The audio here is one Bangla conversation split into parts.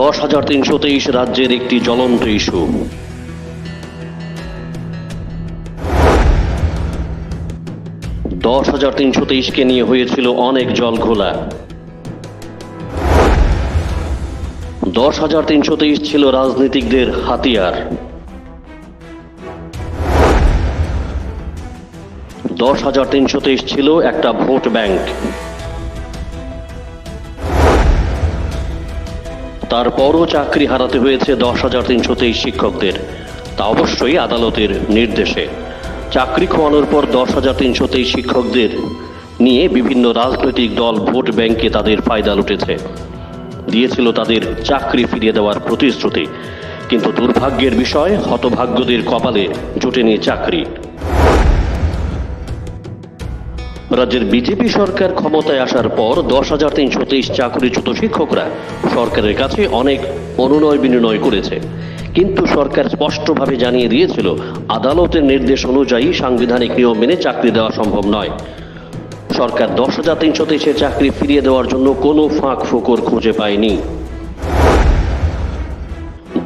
দশ হাজার তিনশো তেইশ রাজ্যের একটি জ্বলন্ত ইস্যু। দশ হাজার তিনশো তেইশকে নিয়ে হয়েছিল অনেক জল ঘোলা দশ হাজার তিনশো তেইশ ছিল রাজনীতিকদের হাতিয়ার। দশ হাজার তিনশো তেইশ ছিল একটা ভোট ব্যাংক। তারপরও চাকরি হারাতে হয়েছে দশ হাজার তিনশো তেইশ শিক্ষকদের। তা অবশ্যই আদালতের নির্দেশে। চাকরি খোয়ানোর পর দশ হাজার তিনশো তেইশ শিক্ষকদের নিয়ে বিভিন্ন রাজনৈতিক দল ভোট ব্যাংকে তাদের ফায়দা লুটেছে। দিয়েছিল তাদের চাকরি ফিরিয়ে দেওয়ার প্রতিশ্রুতি। কিন্তু দুর্ভাগ্যের বিষয়, হতভাগ্যদের কপালে জোটেনি চাকরি। রাজ্যের বিজেপি সরকার ক্ষমতায় আসার পর দশ হাজার তিনশো তেইশ চাকরিচ্যুত শিক্ষকরা সরকারের কাছে অনেক অনুনয় বিনিময় করেছে। কিন্তু সরকার স্পষ্টভাবে জানিয়ে দিয়েছিল, আদালতের নির্দেশ অনুযায়ী সাংবিধানিক নিয়ম মেনে চাকরি দেওয়া সম্ভব নয়। সরকার দশ হাজার তিনশো তেইশের চাকরি ফিরিয়ে দেওয়ার জন্য কোনো ফাঁক ফোকর খুঁজে পায়নি।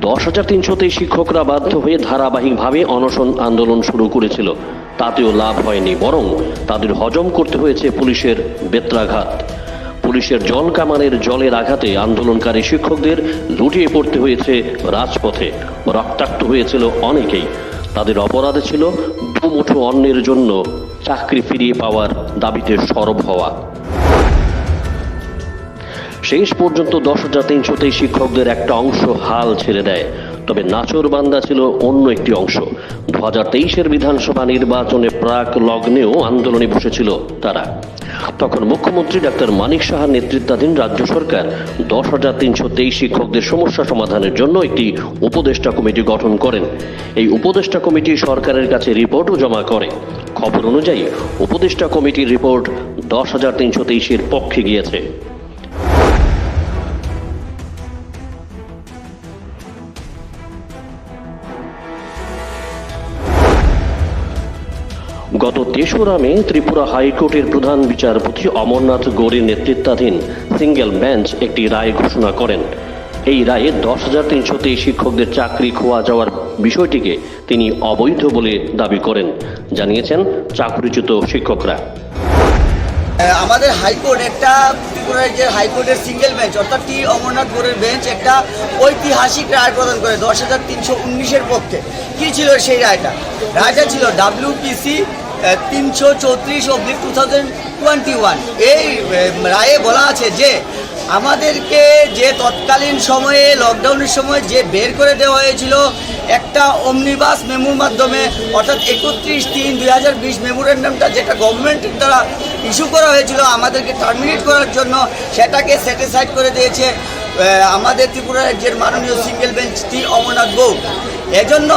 দশ হাজার তিনশো তেইশ শিক্ষকরা বাধ্য হয়ে ধারাবাহিকভাবে অনশন আন্দোলন শুরু করেছিল। তাতেও লাভ হয়নি, বরং তাদের হজম করতে হয়েছে পুলিশের বেত্রাঘাত। পুলিশের জল কামানের জলের আঘাতে আন্দোলনকারী শিক্ষকদের লুটিয়ে পড়তে হয়েছে রাজপথে। রক্তাক্ত হয়েছিল অনেকেই। তাদের অপরাধ ছিল দুমুঠো অন্যের জন্য চাকরি ফিরিয়ে পাওয়ার দাবিতে সরব হওয়া। শেষ পর্যন্ত দশ হাজার তিনশো শিক্ষকদের একটা অংশ হাল ছেড়ে দেয়। তবে নাচর বান্দা ছিল অন্য একটি অংশ। দু হাজার তেইশের বিধানসভা নির্বাচনে প্রাক লগ্নেও আন্দোলনে বসেছিল তারা। তখন মুখ্যমন্ত্রী ডাক্তার মানিক সাহার নেতৃত্বাধীন রাজ্য সরকার দশ হাজার তিনশো তেইশ শিক্ষকদের সমস্যা সমাধানের জন্য একটি উপদেষ্টা কমিটি গঠন করেন। এই উপদেষ্টা কমিটি সরকারের কাছে রিপোর্টও জমা করে। খবর অনুযায়ী, উপদেষ্টা কমিটির রিপোর্ট দশ হাজার তিনশো তেইশের পক্ষে গিয়েছে। গত তেসরা মে ত্রিপুরা হাইকোর্টের প্রধান বিচারপতি অমরনাথ গৌরীর নেতৃত্বাধীন সিঙ্গেল বেঞ্চ একটি রায় ঘোষণা করেন। এই রায়ে দশ হাজার তিনশো তেইশ শিক্ষকদের চাকরি খোয়া যাওয়ার বিষয়টিকে তিনি অবৈধ বলে দাবি করেন। জানিয়েছেন চাকরিচ্যুত শিক্ষকরা। আমাদের হাইকোর্ট একটা ত্রিপুরা রাজ্যের হাইকোর্টের সিঙ্গেল বেঞ্চ, অর্থাৎ টি অমরনাথ গোরের বেঞ্চ একটা ঐতিহাসিক রায় প্রদান করে দশ হাজার তিনশো উনিশের পক্ষে। কী ছিল সেই রায়টা? রায়টা ছিল ডাব্লিউপিসি তিনশো চৌত্রিশ অব্দি টু থাউজেন্ড টোয়েন্টি ওয়ান এই রায়ে বলা আছে যে, আমাদেরকে যে তৎকালীন সময়ে লকডাউনের সময় যে বের করে দেওয়া হয়েছিল, একটা অমনিবাস মেমুর মাধ্যমে, অর্থাৎ একত্রিশ তিন দুই হাজার বিশ মেমোরেন্ডামটা যেটা গভর্নমেন্টের দ্বারা ইস্যু করা হয়েছিল, আমাদেরকে টার্মিনেট করার জন্য, সেটাকে স্যাটিসফাইড করে দিয়েছে আমাদের ত্রিপুরা রাজ্যের মাননীয় সিঙ্গেল বেঞ্চ টি অমরনাথ গৌ এজন্য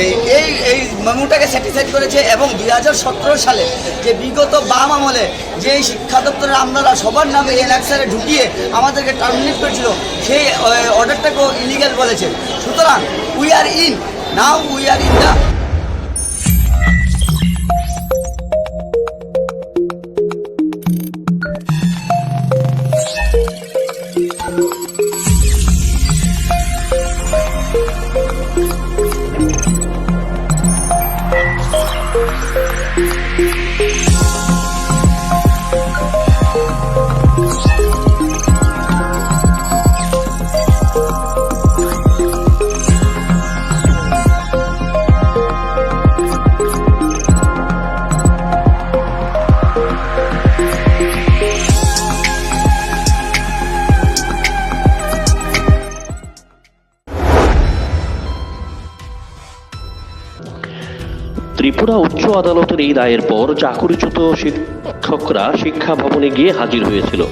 এই এই এই মেমুটাকে স্যাটিসফাইড করেছে এবং দুই হাজার সতেরো সালে যে বিগত বাম আমলে যে শিক্ষা দপ্তরের আমলারা সবার নামে এনএক্সারে ঢুকিয়ে আমাদেরকে টার্মিনেট করেছিল, সেই অর্ডারটাকেও ইলিগাল বলেছে। সুতরাং we are in now we are in the Tripura উচ্চ আদালতের এই রায়ের পর চাকরিচ্যুত শিক্ষকরা শিক্ষা ভবনে গিয়ে হাজির হয়েছিল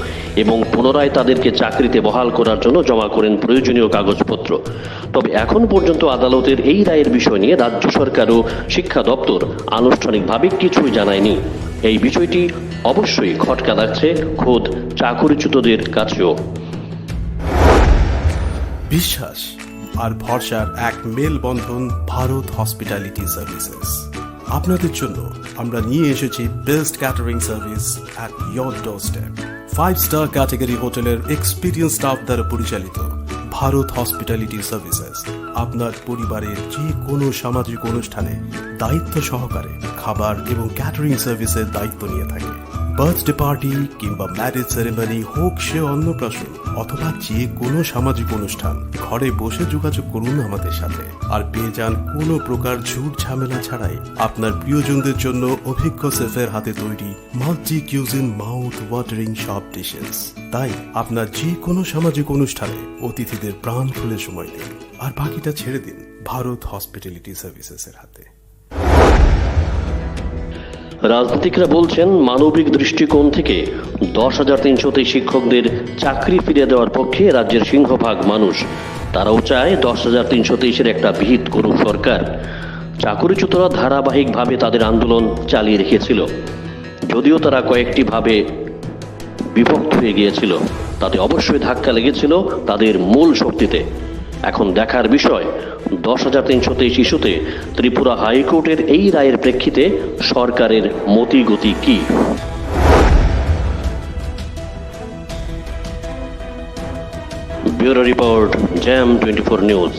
এবং পুনরায় তাদেরকে চাকরিতে বহাল করার জন্য জমা করেন প্রয়োজনীয় কাগজপত্র। তবে এখন পর্যন্ত আদালতের এই রায়ের বিষয় নিয়ে রাজ্য সরকার ও শিক্ষা দপ্তর আনুষ্ঠানিকভাবে কিছুই জানায়নি। এই বিষয়টি অবশ্যই খটকা লাগছে খোদ চাকরিচ্যুতদের কাছেও। বিশ্বাস আর ভরসার এক মেলবন্ধন ভারত হসপিটালিটি সার্ভিসেস। আপনাদের জন্য আমরা নিয়ে এসেছি best catering service at your doorstep five star category হোটেলের এক্সপিরিয়েন্স স্টাফ দ্বারা পরিচালিত ভারত হসপিটালিটি সার্ভিসেস আপনার পরিবারের যে কোনো সামাজিক অনুষ্ঠানে দায়িত্ব সহকারে খাবার এবং ক্যাটারিং সার্ভিসের দায়িত্ব নিয়ে থাকে। বার্থডে পার্টি কিংবা ম্যারেজ সেরেমনি হোক, সে অন্নপ্রাশন অথবা যে কোনো সামাজিক অনুষ্ঠান, ঘরে বসে যোগাযোগ করুন আমাদের সাথে। আর পেয়ে যান কোনো প্রকার ঝুট ঝামেলা ছাড়াই আপনার প্রিয়জনদের জন্য অভিজ্ঞ শেফের হাতে তৈরি মাল্টি কিউজিন মাউথ ওয়াটারিং সব ডিশেস। তাই আপনার যে কোনো সামাজিক অনুষ্ঠানে অতিথিদের প্রাণ খুলে সময় দিন। আর বাকিটা ছেড়ে দিন ভারত হসপিটালিটি সার্ভিসেসের হাতে। রাজনীতিকরা বলছেন, মানবিক দৃষ্টিকোণ থেকে দশ হাজার তিনশোতে শিক্ষকদের চাকরি ফিরিয়ে দেওয়ার পক্ষে রাজ্যের সিংহভাগ মানুষ। তারাও চায় দশ হাজার তিনশো তেইশের একটা ভিত করুক সরকার। চাকরিচ্যুতরা ধারাবাহিকভাবে তাদের আন্দোলন চালিয়ে রেখেছিল। যদিও তারা কয়েকটি ভাবে বিভক্ত হয়ে গিয়েছিল, তাতে অবশ্যই ধাক্কা লেগেছিল তাদের মূল শক্তিতে। এখন দেখার বিষয়, দশ হাজার তিনশো তেইশ ইস্যুতে ত্রিপুরা হাইকোর্টের এই রায়ের প্রেক্ষিতে সরকারের মতিগতি কি? Bureau report, jam twenty four news.